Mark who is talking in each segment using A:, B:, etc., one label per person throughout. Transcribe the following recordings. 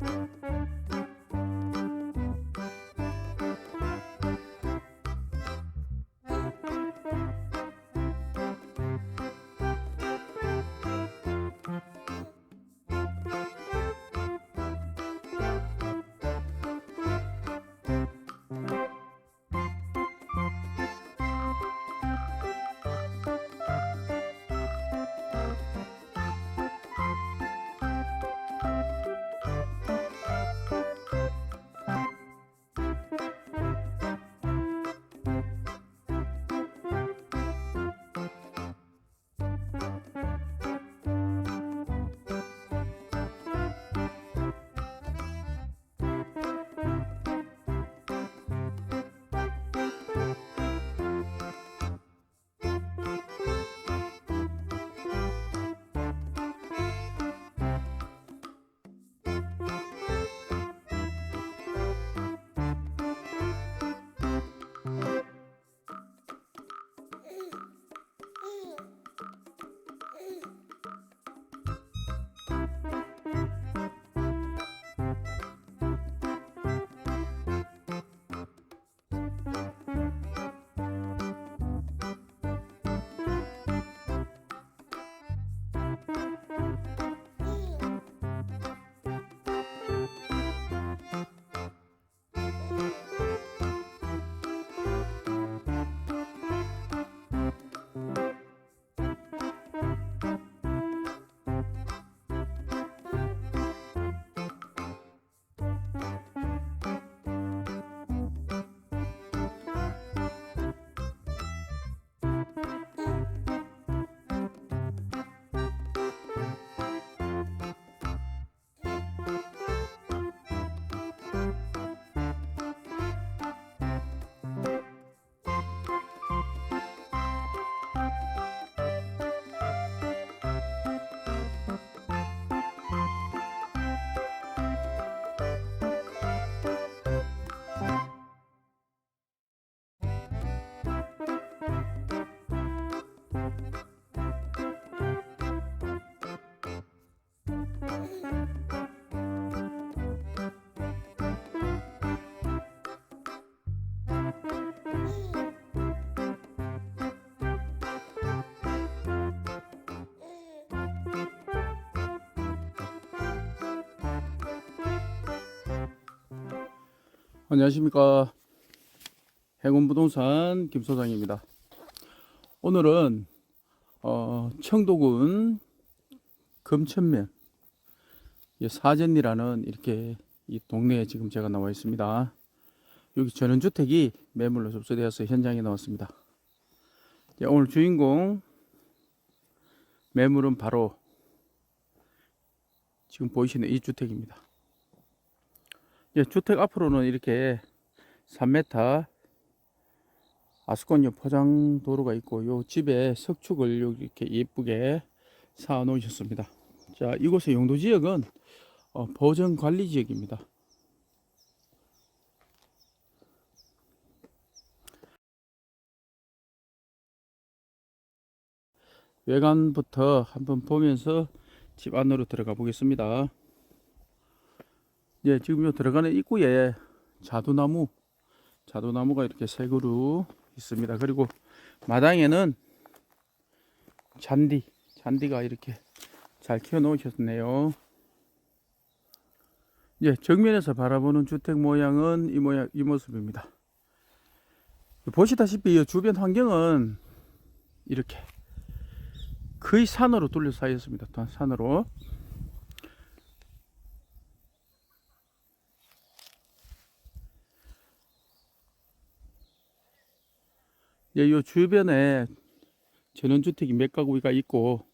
A: Thank you. 안녕하십니까. 행운부동산 김소장입니다. 오늘은 어, 청도군 금천면 이 사전리라는 이렇게 이 동네에 지금 제가 나와 있습니다. 여기 전원주택이 매물로 접수되어서 현장에 나왔습니다. 예, 오늘 주인공 매물은 바로 지금 보이시는 이 주택입니다. 예, 주택 앞으로는 이렇게 3m 아스콘요 포장 도로가 있고 요 집에 석축을 요 이렇게 예쁘게 쌓아 놓으셨습니다. 자, 이곳의 용도 지역은 어, 보전 관리 지역입니다. 외관부터 한번 보면서 집 안으로 들어가 보겠습니다. 예, 지금 요 들어가는 입구에 자두나무, 자두나무가 이렇게 세 그루 있습니다. 그리고 마당에는 잔디, 잔디가 이렇게 잘 키워 놓으셨네요. 예, 정면에서 바라보는 주택 모양은 이 모양, 이 모습입니다. 보시다시피 이 주변 환경은 이렇게 거의 산으로 둘러싸여 있습니다. 산으로. 예, 요 주변에 전원주택이 몇 가구가 있고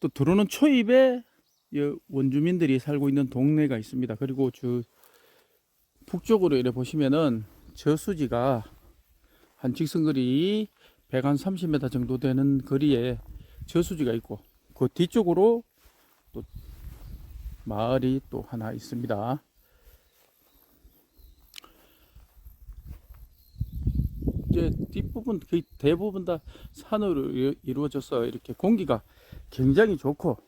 A: 또 들어오는 초입에 이 원주민들이 살고 있는 동네가 있습니다. 그리고 저 북쪽으로 이래 보시면은 저수지가 한 직선거리 100한 30m 정도 되는 거리에 저수지가 있고 그 뒤쪽으로 또 마을이 또 하나 있습니다. 이제 뒷부분 거의 대부분 다 산으로 이루- 이루어져서 이렇게 공기가 굉장히 좋고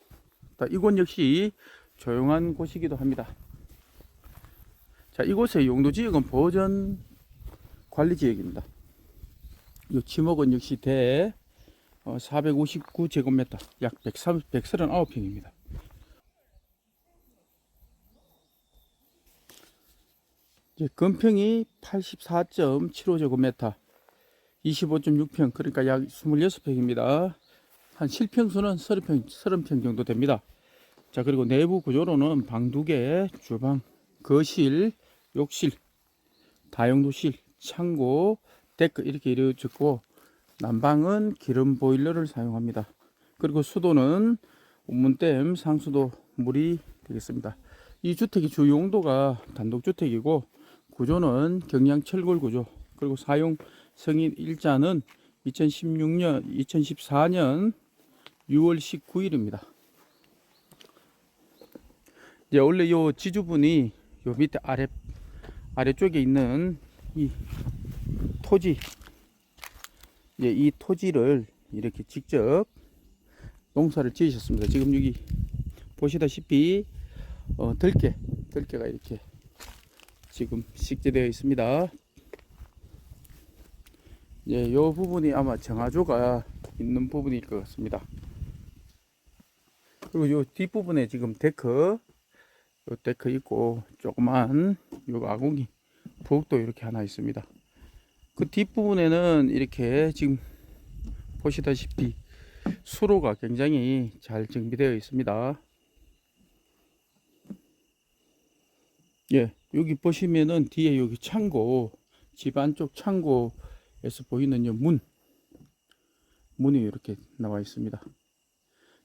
A: 또 이곳 역시 조용한 곳이기도 합니다. 자 이곳의 용도 지역은 보전 관리 지역입니다. 이 지목은 역시 대 459제곱미터 약 130, 139평입니다. 이제 건평이 84.75제곱미터 25.6평 그러니까 약 26평입니다. 한 실평수는 30평, 30평 정도 됩니다. 자 그리고 내부 구조로는 방 두 개, 주방, 거실, 욕실, 다용도실, 창고, 데크 이렇게 이루어졌고 난방은 기름 보일러를 사용합니다. 그리고 수도는 운문댐 상수도 물이 되겠습니다. 이 주택의 주 용도가 단독주택이고 구조는 경량 철골 구조 그리고 사용 승인 일자는 2016년 2014년 6월 19일입니다. 이제 원래 요 지주분이 요 밑에 아래 아래쪽에 있는 이 토지 이제 이 토지를 이렇게 직접 농사를 지으셨습니다. 지금 여기 보시다시피 어, 들깨 들깨가 이렇게 지금 식재되어 있습니다. 예, 요 부분이 아마 정화조가 있는 부분일 것 같습니다. 그리고 요 뒷부분에 지금 데크, 요 데크 있고, 조그만 요 아궁이, 부엌도 이렇게 하나 있습니다. 그 뒷부분에는 이렇게 지금 보시다시피 수로가 굉장히 잘 정비되어 있습니다. 예, 여기 보시면은 뒤에 여기 창고, 집 안쪽 창고 에서 보이는 요 문, 문이 이렇게 나와 있습니다.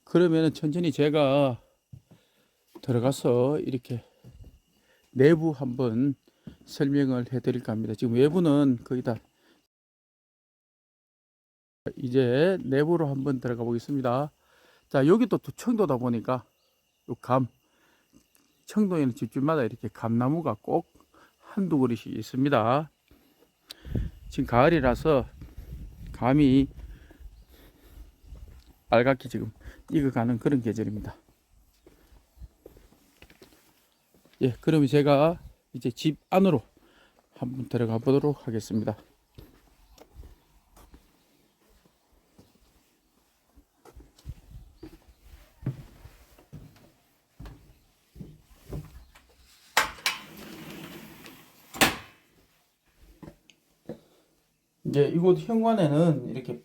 A: 그러면은 천천히 제가 들어가서 이렇게 내부 한번 설명을 해 드릴까 합니다. 지금 외부는 거의 다 이제 내부로 한번 들어가 보겠습니다. 자, 여기도 또 청도다 보니까 요 감, 청도에는 집집마다 이렇게 감나무가 꼭 한두 그릇이 있습니다. 지금 가을이라서 감이 빨갛게 지금 익어가는 그런 계절입니다. 예, 그러면 제가 이제 집 안으로 한번 들어가 보도록 하겠습니다. 이곳 현관에는 이렇게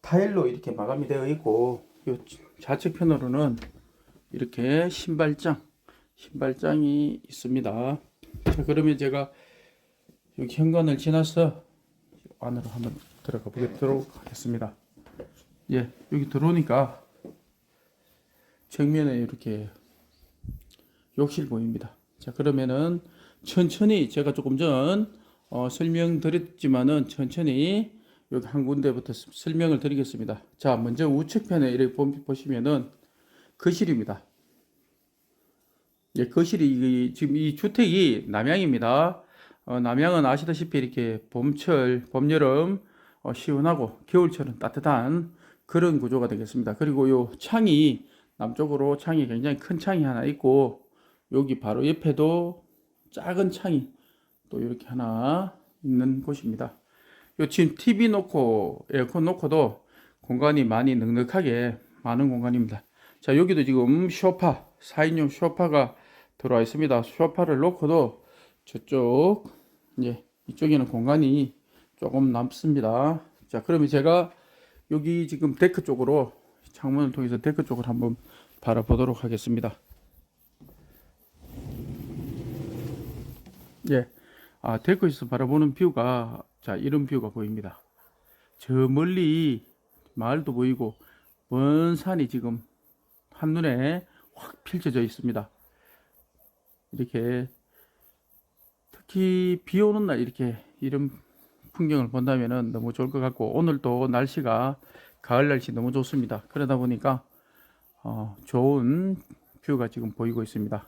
A: 타일로 이렇게 마감이 되어 있고 이 좌측편으로는 이렇게 신발장 신발장이 있습니다. 자 그러면 제가 여기 현관을 지나서 안으로 한번 들어가 보도록 하겠습니다. 예 여기 들어오니까 정면에 이렇게 욕실 보입니다. 자 그러면은 천천히 제가 조금 전 어, 설명드렸지만은 천천히 여기 한 군데부터 스- 설명을 드리겠습니다. 자, 먼저 우측편에 이렇게 보- 보시면은 거실입니다. 예, 거실이 이- 지금 이 주택이 남향입니다. 어, 남향은 아시다시피 이렇게 봄철, 봄, 여름 어, 시원하고 겨울철은 따뜻한 그런 구조가 되겠습니다. 그리고 요 창이 남쪽으로 창이 굉장히 큰 창이 하나 있고 여기 바로 옆에도 작은 창이 또 이렇게 하나 있는 곳입니다. 요 지금 TV 놓고 에어컨 놓고도 공간이 많이 넉넉하게 많은 공간입니다. 자, 여기도 지금 소파, 4인용 소파가 들어와 있습니다. 소파를 놓고도 저쪽, 예, 이쪽에는 공간이 조금 남습니다. 자, 그러면 제가 여기 지금 데크 쪽으로 창문을 통해서 데크 쪽을 한번 바라보도록 하겠습니다. 예. 아, 데크에서 바라보는 뷰가 자, 이런 뷰가 보입니다. 저 멀리 마을도 보이고 먼 산이 지금 한눈에 확 펼쳐져 있습니다. 이렇게 특히 비 오는 날 이렇게 이런 풍경을 본다면은 너무 좋을 것 같고 오늘도 날씨가 가을 날씨 너무 좋습니다. 그러다 보니까 어, 좋은 뷰가 지금 보이고 있습니다.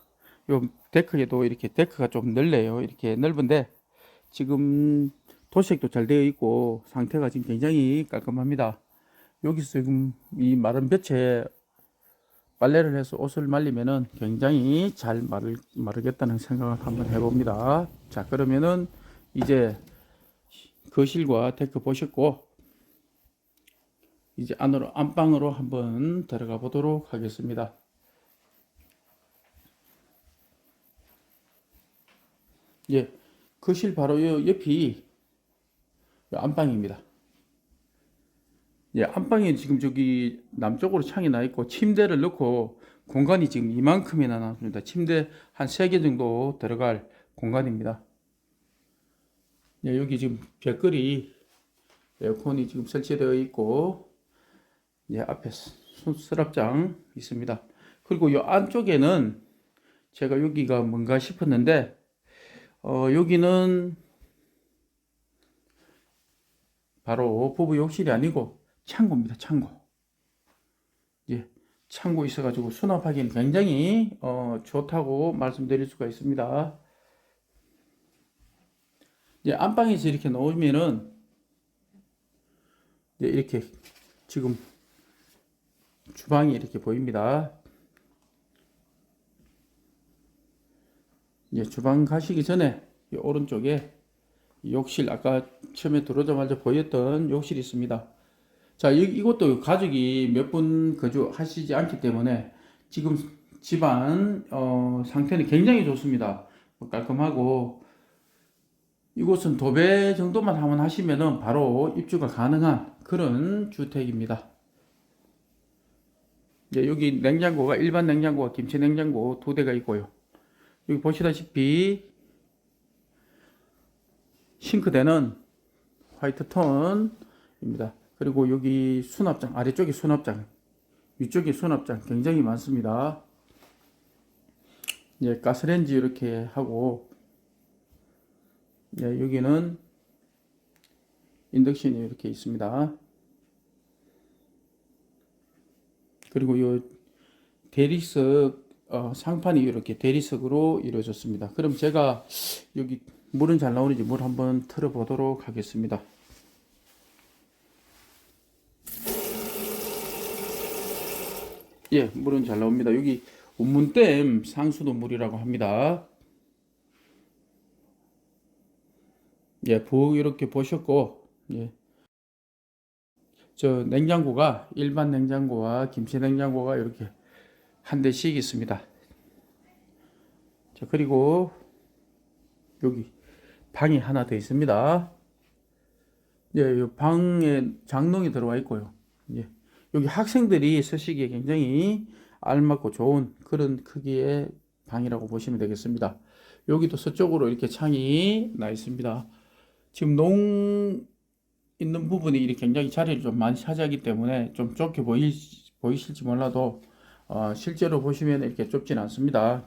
A: 요 데크에도 이렇게 데크가 좀 넓네요. 이렇게 넓은데 지금 도색도 잘 되어 있고 상태가 지금 굉장히 깔끔합니다. 여기서 지금 이 마른 볕에 빨래를 해서 옷을 말리면은 굉장히 잘 마를, 마르겠다는 생각을 한번 해봅니다. 자, 그러면은 이제 거실과 데크 보셨고 이제 안으로 안방으로 한번 들어가 보도록 하겠습니다. 예, 거실 바로 요 옆이 요 안방입니다. 예, 안방에 지금 저기 남쪽으로 창이 나 있고 침대를 넣고 공간이 지금 이만큼이나 남습니다. 침대 한 세 개 정도 들어갈 공간입니다. 예, 여기 지금 벽걸이 에어컨이 지금 설치되어 있고 예, 앞에 수- 수납장 있습니다. 그리고 이 안쪽에는 제가 여기가 뭔가 싶었는데 어, 여기는 바로 부부 욕실이 아니고 창고입니다. 창고. 예, 창고 있어가지고 수납하기는 굉장히 어, 좋다고 말씀드릴 수가 있습니다. 이제 안방에서 이렇게 놓으면은 이렇게 지금 주방이 이렇게 보입니다. 이제 주방 가시기 전에 이 오른쪽에 이 욕실 아까 처음에 들어오자마자 보였던 욕실이 있습니다. 자, 이, 이것도 가족이 몇 분 거주하시지 않기 때문에 지금 집안 어, 상태는 굉장히 좋습니다. 뭐 깔끔하고 이곳은 도배 정도만 한번 하시면은 바로 입주가 가능한 그런 주택입니다. 예, 여기 냉장고가 일반 냉장고와 김치 냉장고 두 대가 있고요. 여기 보시다시피 싱크대는 화이트 톤입니다. 그리고 여기 수납장 아래쪽에 수납장 위쪽에 수납장 굉장히 많습니다. 예, 가스레인지 이렇게 하고 예, 여기는 인덕션이 이렇게 있습니다. 그리고 요 대리석 어, 상판이 이렇게 대리석으로 이루어졌습니다. 그럼 제가 여기 물은 잘 나오는지 물 한번 틀어 보도록 하겠습니다. 예, 물은 잘 나옵니다. 여기 운문댐 상수도 물이라고 합니다. 예, 부 이렇게 보셨고, 예. 저 냉장고가 일반 냉장고와 김치 냉장고가 이렇게 한 대씩 있습니다. 자, 그리고 여기 방이 하나 더 있습니다. 예, 이 방에 장롱이 들어와 있고요. 예. 여기 학생들이 쓰시기에 굉장히 알맞고 좋은 그런 크기의 방이라고 보시면 되겠습니다. 여기도 서쪽으로 이렇게 창이 나 있습니다. 지금 농 있는 부분이 굉장히 자리를 좀 많이 차지하기 때문에 좀 좁게 보이, 보이실지 몰라도 어, 실제로 보시면 이렇게 좁진 않습니다.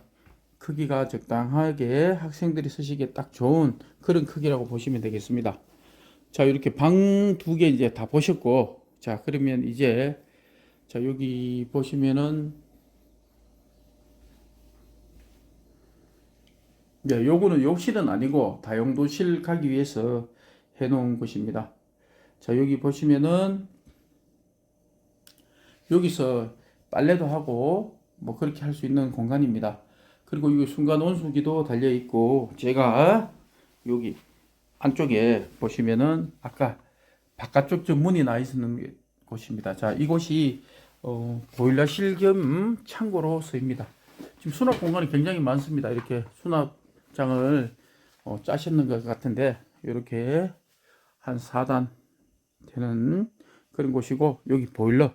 A: 크기가 적당하게 학생들이 쓰시기에 딱 좋은 그런 크기라고 보시면 되겠습니다. 자, 이렇게 방 두 개 이제 다 보셨고, 자, 그러면 이제, 자, 여기 보시면은, 네, 요거는 욕실은 아니고 다용도실 가기 위해서 해 놓은 곳입니다. 자, 여기 보시면은, 여기서 빨래도 하고, 뭐 그렇게 할 수 있는 공간입니다. 그리고 여기 순간 온수기도 달려 있고, 제가 여기 안쪽에 보시면은 아까 바깥쪽 저 문이 나 있는 곳입니다. 자, 이곳이 어, 보일러실 겸 창고로 쓰입니다. 지금 수납 공간이 굉장히 많습니다. 이렇게 수납장을 어, 짜셨는 것 같은데 이렇게 한 4단 되는 그런 곳이고 여기 보일러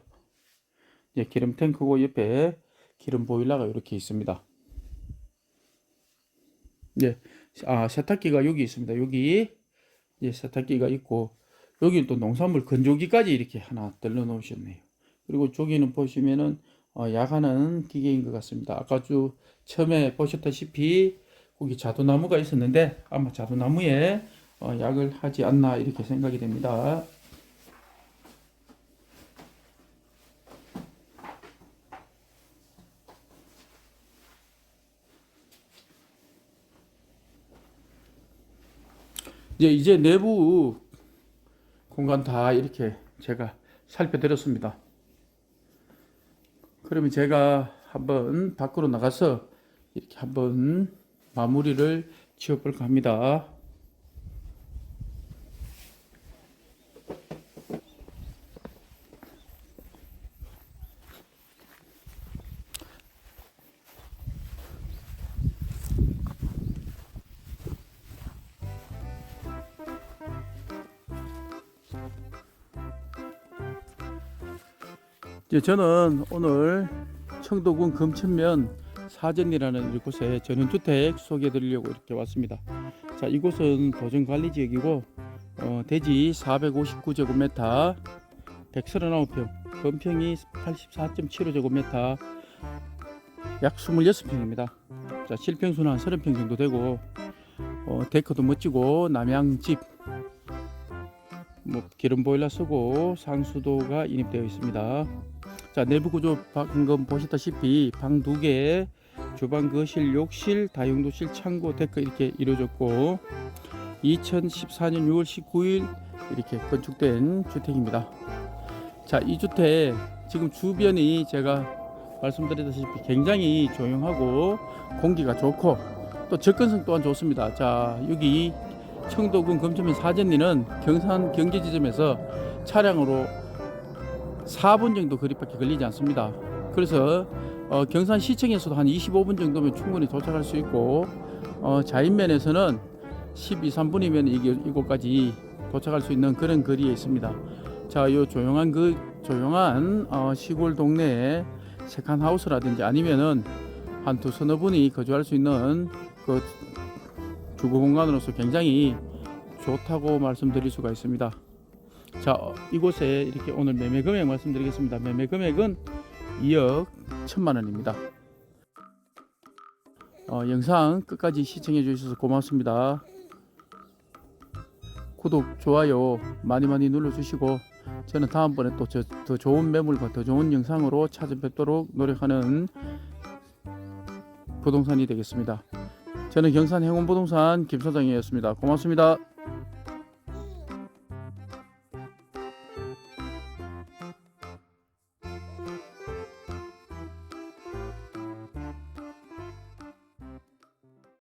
A: 예, 기름 탱크고 옆에 기름 보일러가 이렇게 있습니다. 예, 아 세탁기가 여기 있습니다. 여기 예, 세탁기가 있고 여기는 또 농산물 건조기까지 이렇게 하나 들러 놓으셨네요. 그리고 저기는 보시면은 어, 야간은 기계인 것 같습니다. 아까 쭉 처음에 보셨다시피 거기 자두나무가 있었는데 아마 자두나무에 어, 약을 하지 않나 이렇게 생각이 됩니다. 이제 이제 내부 공간 다 이렇게 제가 살펴드렸습니다. 그러면 제가 한번 밖으로 나가서 이렇게 한번 마무리를 지어볼까 합니다. 이제 저는 오늘 청도군 금천면 사전이라는 이곳에 전원주택 소개해 드리려고 이렇게 왔습니다. 자, 이곳은 도정관리지역이고 어, 대지 459제곱미터 139평, 건평이 84.75제곱미터, 약 26평입니다. 자, 실평수는 한 30평 정도 되고, 어, 데크도 멋지고, 남양집, 뭐, 기름 보일러 쓰고, 상수도가 인입되어 있습니다. 자, 내부 구조 방금 보셨다시피 방 두 개, 주방, 거실, 욕실, 다용도실, 창고, 데크 이렇게 이루어졌고, 2014년 6월 19일 이렇게 건축된 주택입니다. 자, 이 주택 지금 주변이 제가 말씀드렸다시피 굉장히 조용하고 공기가 좋고 또 접근성 또한 좋습니다. 자, 여기 청도군 금천면 사전리는 경산 경계지점에서 차량으로 4분 정도 거리밖에 걸리지 않습니다. 그래서 어, 경산시청에서도 한 25분 정도면 충분히 도착할 수 있고 어, 자인면에서는 12, 3분이면 이게 이곳까지 도착할 수 있는 그런 거리에 있습니다. 자, 요 조용한 그 조용한 어, 시골 동네에 세컨 하우스라든지 아니면은 한두 서너 분이 거주할 수 있는 그 주거 공간으로서 굉장히 좋다고 말씀드릴 수가 있습니다. 자, 어, 이곳에 이렇게 오늘 매매 금액 말씀드리겠습니다. 매매 금액은 2억 1천만 원입니다. 어, 영상 끝까지 시청해 주셔서 고맙습니다. 구독, 좋아요 많이 많이 눌러주시고 저는 다음번에 또 더 좋은 매물과 더 좋은 영상으로 찾아뵙도록 노력하는 부동산이 되겠습니다. 저는 경산 행운부동산 김 사장이었습니다. 고맙습니다.